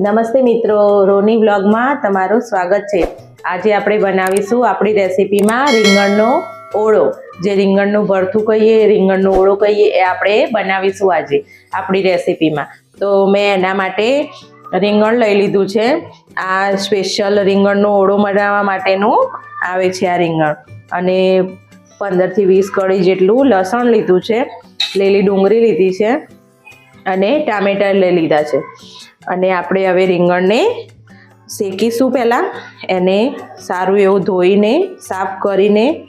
નમસ્તે મિત્રો, રોની બ્લોગમાં તમારું સ્વાગત છે. આજે આપણે બનાવીશું આપણી રેસીપીમાં રીંગણનો ઓળો. જે રીંગણનું ભરથું કહીએ, રીંગણનો ઓળો કહીએ, એ આપણે બનાવીશું આજે આપણી રેસીપીમાં. તો મેં એના માટે રીંગણ લઈ લીધું છે. આ સ્પેશિયલ રીંગણનો ઓળો બનાવવા માટેનું આવે છે આ રીંગણ. અને પંદરથી વીસ કળી જેટલું લસણ લીધું છે. લીલી ડુંગળી લીધી છે. અને ટામેટા લઈ લીધા છે. અને આપણે હવે રીંગણને શેકીશું પહેલાં. એને સારું એવું ધોઈને, સાફ કરીને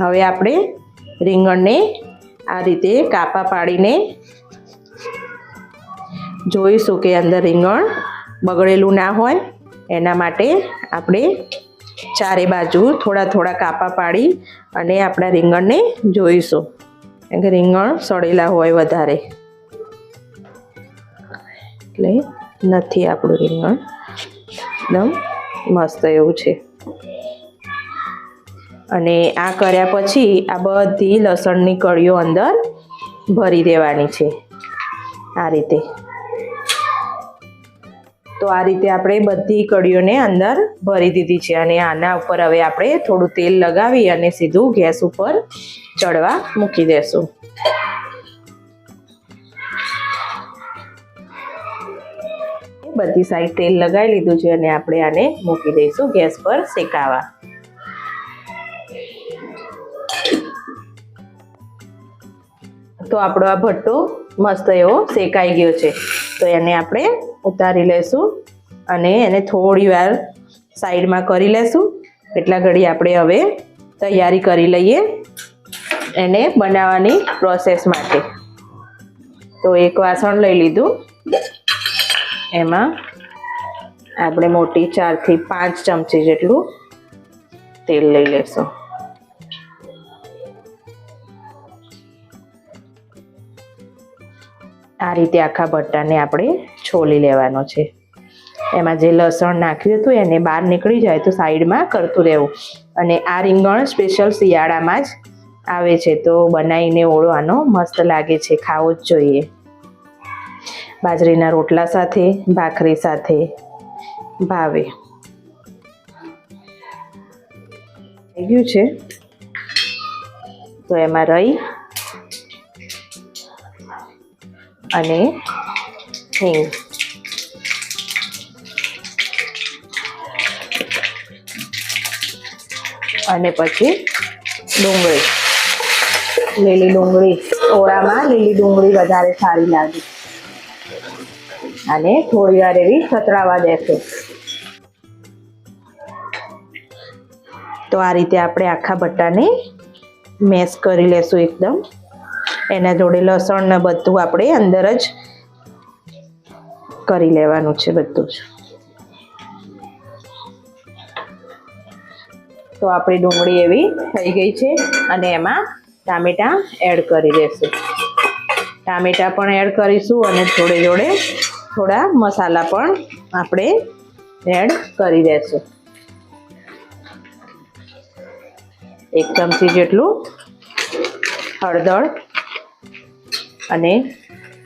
હવે આપણે રીંગણને આ રીતે કાપા પાડીને જોઈશું કે અંદર રીંગણ બગડેલું ના હોય. એના માટે આપણે ચારે બાજુ થોડા થોડા કાપા પાડી અને આપણા રીંગણને જોઈશું. કારણ કે રીંગણ સડેલા હોય વધારે. એટલે નથી આપણું રીંગણ. એકદમ મસ્ત એવું છે. અને આ કર્યા પછી આ બધી લસણની કળીઓ અંદર ભરી દેવાની છે. આ રીતે. તો આ રીતે આપણે બધી કળીઓને અંદર ભરી દીધી છે અને આના ઉપર હવે આપણે થોડું તેલ લગાવી અને સીધું ગેસ ઉપર ચડવા મૂકી દેશું. બધી સાઈડ તેલ લગાવી લીધું છે અને આપણે આને મૂકી દઈશું ગેસ પર શેકાવા. તો આપણો આ ભટ્ટો મસ્ત એવો શેકાઈ ગયો છે. તો એને આપણે ઉતારી લેશું અને એને થોડી વાર સાઈડમાં કરી લેશું. એટલા ઘડી આપણે હવે તૈયારી કરી લઈએ એને બનાવવાની પ્રોસેસ માટે. તો એક વાસણ લઈ લીધું. એમાં આપણે મોટી ચારથી પાંચ ચમચી જેટલું તેલ લઈ લેશું. આ રીતે આખા ભટ્ટાને આપણે છોલી લેવાનો છે. એમાં જે લસણ નાખ્યું હતું એને બહાર નીકળી જાય તો સાઈડમાં કરતું રહેવું. અને આ રીંગણ સ્પેશિયલ શિયાળામાં જ આવે છે તો બનાવીને ઓળો આનો મસ્ત લાગે છે, ખાવો જ જોઈએ. બાજરીના રોટલા સાથે, ભાખરી સાથે. ભાવે. થઈ ગયું છે. તો એમાં રહી અને હિંગ. અને પછી ડુંગળી. લીલી ડુંગળી. ઓળામાં લીલી ડુંગળી વધારે સારી લાગે. અને થોડી વાર એવી સતરાવા દેશે. તો આ રીતે આપણે આખા બટાને મેશ કરી લેશું એકદમ. એના જોડે લસણ ને બધું આપણે અંદર જ કરી લેવાનું છે બધું જ. તો આપણી ડુંગળી એવી થઈ ગઈ છે અને એમાં ટામેટાં એડ કરી દઈશું ટામેટાં પણ એડ કરીશું અને જોડે જોડે થોડા મસાલા પણ આપણે એડ કરી દઈશું એક ચમચી જેટલું હળદર અને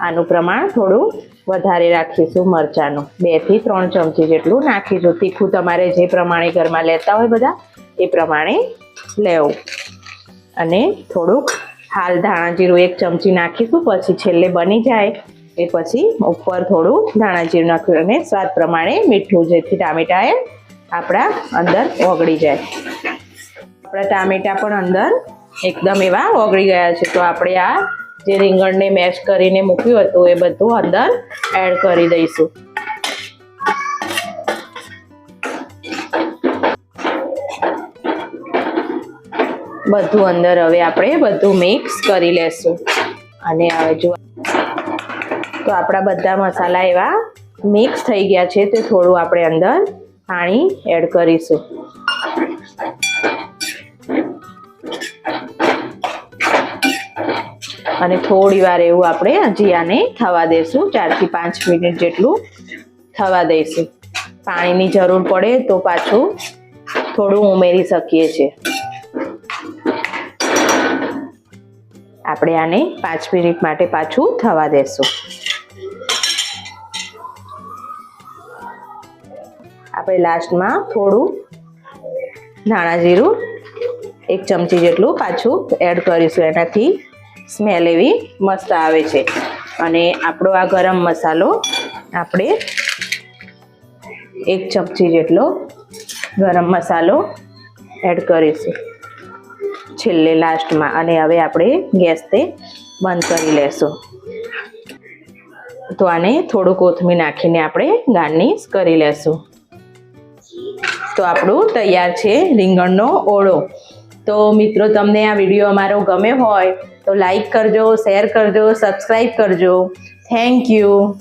આનું પ્રમાણ થોડું વધારે રાખીશું મરચાંનું. બેથી ત્રણ ચમચી જેટલું નાખીશું. તીખું તમારે જે પ્રમાણે ઘરમાં લેતા હોય બધા, એ પ્રમાણે લેવું. અને થોડુંક હાલ ધાણા જીરું એક ચમચી નાખીશું, પછી છેલ્લે બની જાય એ પછી ઉપર થોડું ધાણા નાખ્યું અને સ્વાદ પ્રમાણે મીઠું, જેથી ટામેટાએ આપણા અંદર ઓગળી જાય. આપણા ટામેટા પણ અંદર એકદમ એવા ઓગળી ગયા છે. તો આપણે આ જે રીંગણને મેશ કરીને મૂક્યું હતું, એ બધું અંદર એડ કરી દઈશું. બધું અંદર હવે આપણે બધું મિક્સ કરી લેશું. અને હવે જો તો આપણા બધા મસાલા એવા મિક્સ થઈ ગયા છે તે થોડું આપણે અંદર પાણી એડ કરીશું. અને થોડી વાર એવું આપણે હજી થવા દઈશું ચારથી પાંચ મિનિટ જેટલું થવા દઈશું પાણીની જરૂર પડે તો પાછું થોડું ઉમેરી શકીએ છીએ. આપણે આને પાંચ મિનિટ માટે પાછું થવા દેશું. આપણે લાસ્ટમાં થોડું ધાણા જીરું એક ચમચી જેટલું પાછું એડ કરીશું. એનાથી સ્મેલ એવી મસ્ત આવે છે. અને આપણો આ ગરમ મસાલો આપણે એક ચમચી જેટલો ગરમ મસાલો એડ કરીશું. છેલ્લે લાસ્ટમાં અને હવે આપણે ગેસ તે બંધ કરી લેશું. તો આને થોડું કોથમીર નાખીને આપણે ગાર્નિશ કરી લેશું. તો આપણું તૈયાર છે રીંગણનો ઓળો. તો મિત્રો, તમને આ વીડિયો અમારો ગમે હોય તો લાઈક કરજો, શેર કરજો, સબસ્ક્રાઈબ કરજો. Thank you.